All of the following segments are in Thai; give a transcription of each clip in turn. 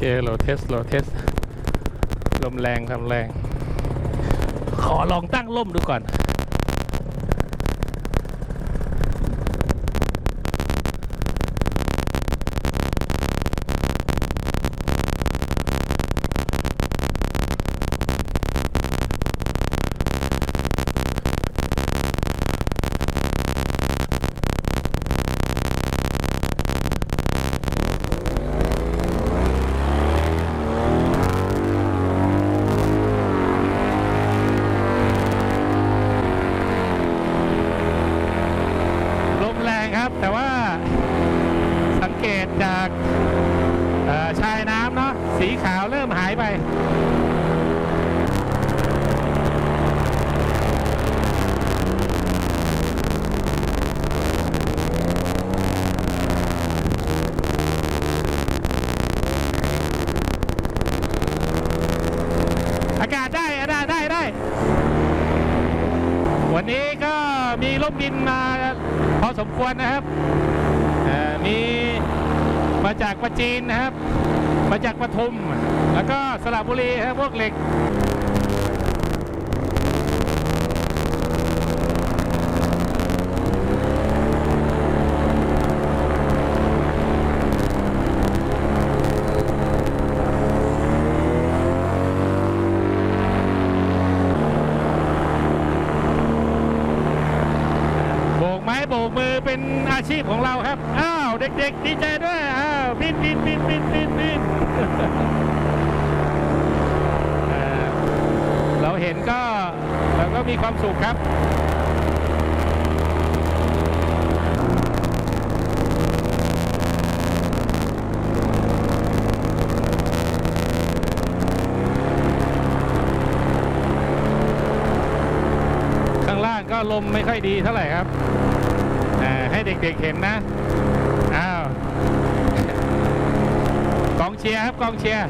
เคโหลเทสโหลเทส ลมแรงทำแรง ขอลองตั้งล่มดูก่อน พอสมควรนะครับอ่อมีมาจากประจีนนะครับ มาจากปทุม แล้วก็สระบุรีครับพวกเหล็ก เป็นอาชีพของเราครับ อ้าว เด็กๆ ดีใจด้วย อ้าวบินบินบินบินบินบินเราเห็นก็เราก็มีความสุขครับข้างล่างก็ลมไม่ค่อยดีเท่าไหร่ครับ เด็กๆเห็นนะ อ้าว กองเชียร์ครับกองเชียร์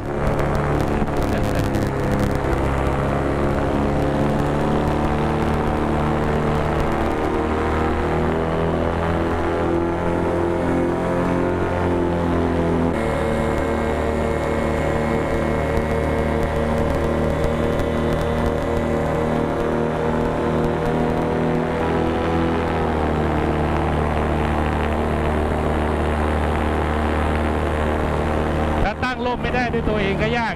ร่มไม่ได้ด้วยตัวเองก็ยาก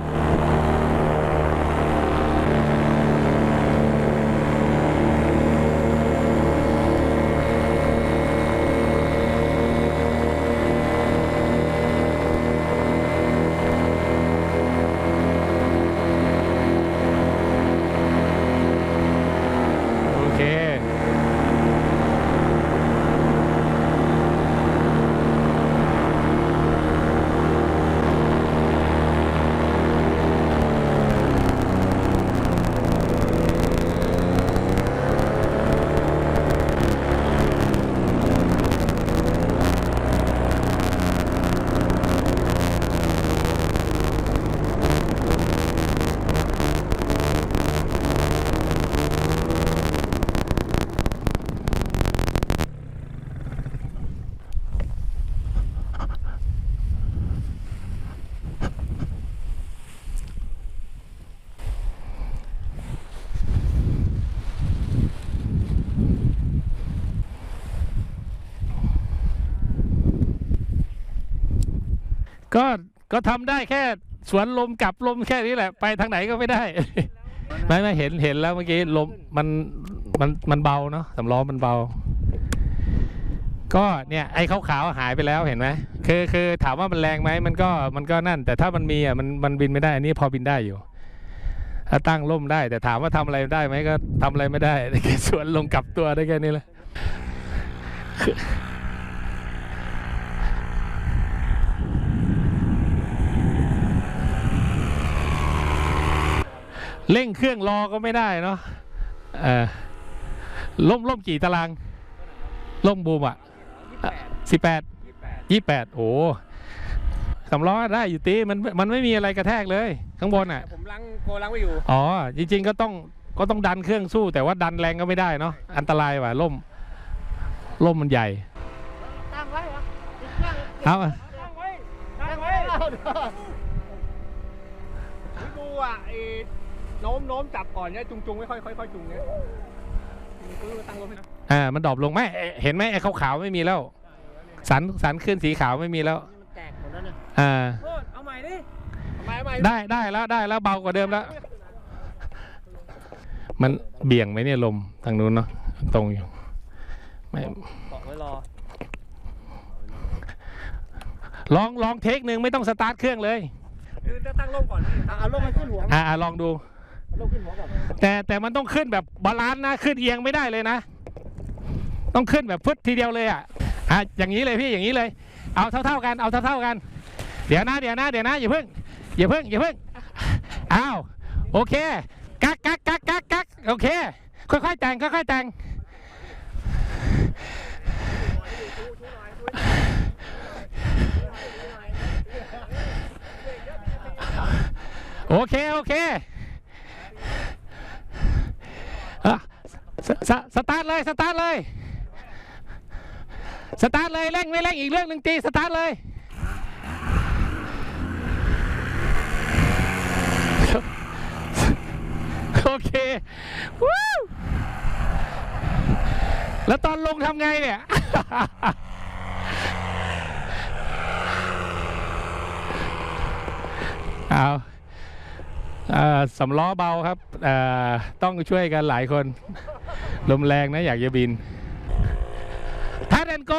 ก็ก็ทำได้แค่สวนลมกลับลมแค่นี้แหละ ไปทางไหนก็ไม่ได้ ไม่ไม่เห็นเห็นแล้วเมื่อกี้ลมมันมันมันเบาเนาะสำล้อมันเบา ก็เนี่ยไอ้ขาวๆหายไปแล้วเห็นไหมคือคือถามว่ามันแรงไหมมันก็มันก็นั่น แต่ถ้ามันมีอะมันมันบินไม่ได้อันนี้พอบินได้อยู่ถ้าตั้งร่มได้ แต่ถามว่าทำอะไรได้ไหมก็ทำอะไรไม่ได้ได้แค่สวนลมกลับตัวได้แค่นี้แหละ เร่งเครื่องรอก็ไม่ได้เนาะเออล่มล่มกี่ตาราง ล่มบูมอะสิบแปดยี่แปดโอ้สำล้อได้อยู่ตีมันมันไม่มีอะไรกระแทกเลย ข้างบนอะผมล้างโกล้างไว้อยู่ อ๋อ จริง ๆ ก็ต้องก็ต้องดันเครื่องสู้ แต่ว่าดันแรงก็ไม่ได้เนาะอันตรายว่ะล่มล่มมันใหญ่ตั้งไว้เหรอเอาตั้งไว้ตั้งไว้ดูอะไอ้ โน้มโน้มจับก่อนเนี่ยจุงจุงไม่ค่อยค่อยค่อยจุงเนี่ยปื้อตั้งลมให้นะอ่ามันดรอปลงไหมเอ๊ะเห็นไหมไอ้ขาวๆไม่มีแล้ว สันสันขึ้นสีขาวไม่มีแล้วนี่มันแตกหมดแล้วเนี่ยอ่า โทษเอาใหม่ดิเอาใหม่เอาใหม่ได้ได้แล้วได้แล้วเบากว่าเดิมแล้ว มันเบี่ยงไหมเนี่ยลมทางนู้นเนาะตรงอยู่ไม่เกาะไว้รอลองลองเทคหนึ่งไม่ต้องสตาร์ทเครื่องเลย คือจะตั้งลมก่อนพี่เอาลมมันขึ้นหัว อ่าอ่าลองดู ลมขึ้นหัวก่อนแต่แต่มันต้องขึ้นแบบบาลานซ์นะขึ้นเอียงไม่ได้เลยนะ ต้องขึ้นแบบฟึดทีเดียวเลยอะอะอย่างนี้เลยพี่อย่างนี้เลย เอาเท่า ๆกันเอาเท่าๆกัน เดี๋ยวนะเดี๋ยวนะเดี๋ยวนะอย่าเพิ่งอย่าเพิ่งอย่าเพิ่งอ้าวโอเคกักกักกักกักกักโอเค ค่อยๆแต่งค่อยๆแต่งโอเค โอเคอะ สสตาร์ทเลยสตาร์ทเลย สตาร์ทเลยเร่งไม่เร่งอีกเรื่องหนึ่งตีสตาร์ทเลยโอเควู้แล้วตอนลงทำไงเนี่ย เอาเอสำล้อเบาครับต้องช่วยกันหลายคน ลมแรงนะอยากจะบินทัดแอนโก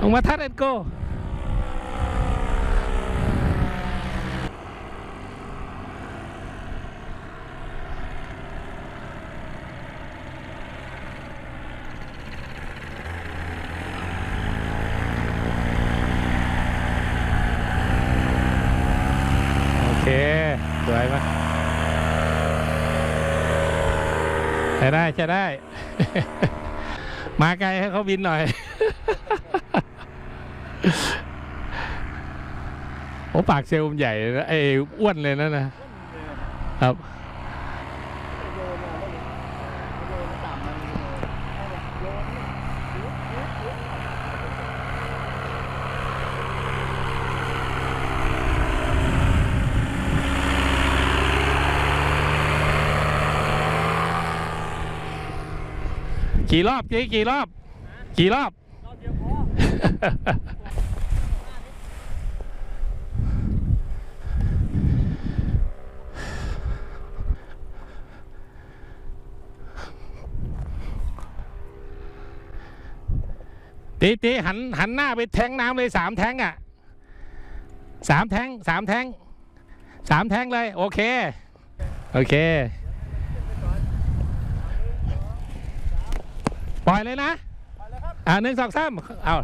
ลงมาทัดแอนโกโอเคสวยไหมใช้ได้ใช้ได้ มาไกลให้เขาบินหน่อย โอ้ปากเซลล์มใหญ่ไอ้อ้วนเลยนะนะครับ โยนมาแล้วโยนมาต่ำมันโยน กี่รอบกี่กี่รอบ กี่รอบ ตีตีหันหันหน้าไปแทงน้ำเลยสามแทงอะสามแทงสามแทงสามแทงเลย โอเค โอเค ล่อยเลยนะอ่าหนึ่งสองสามเอา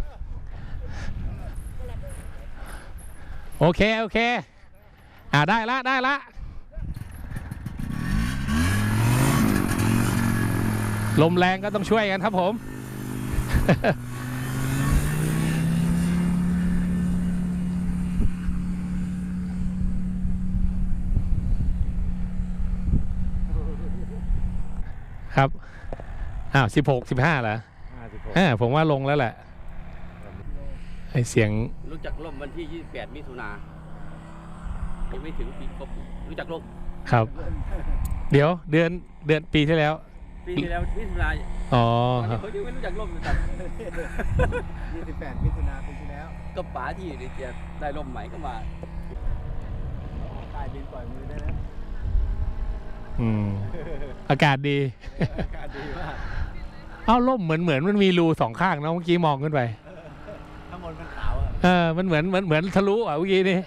โอเค โอเค อ่าได้ละ ได้ละ ลมแรงก็ต้องช่วยกันครับผม ครับ อ้าวสิบหกสิบห้าเหรอห้าสิบหกอ่าผมว่าลงแล้วแหละไอเสียงรู้จักล่มวันที่28มิถุนายังไม่ถึงปีครบรู้จักล่มครับ เดี๋ยวเดือนเดือนปีที่แล้ว ปีที่แล้วมิถุนาอ๋อตอนครันี้บเขายังไม่รู้จักล่มเลยครับยี่สิบแปดมิถุนาปีที่แล้ว ก็ป๋าที่อยู่ในเจียได้ล่มใหม่ก็มาตายบินปล่อยมือได้แล้วอืมอากาศดี อากาศดีมากเอ้าล่มเหมือนเหมือนมันมีรูสองข้างนะเมื่อกี้มองขึ้นไปข้างบนมันขาวอะเออมันเหมือนเหมือนเหมือนทะลุอะเมื่อกี้นี่เ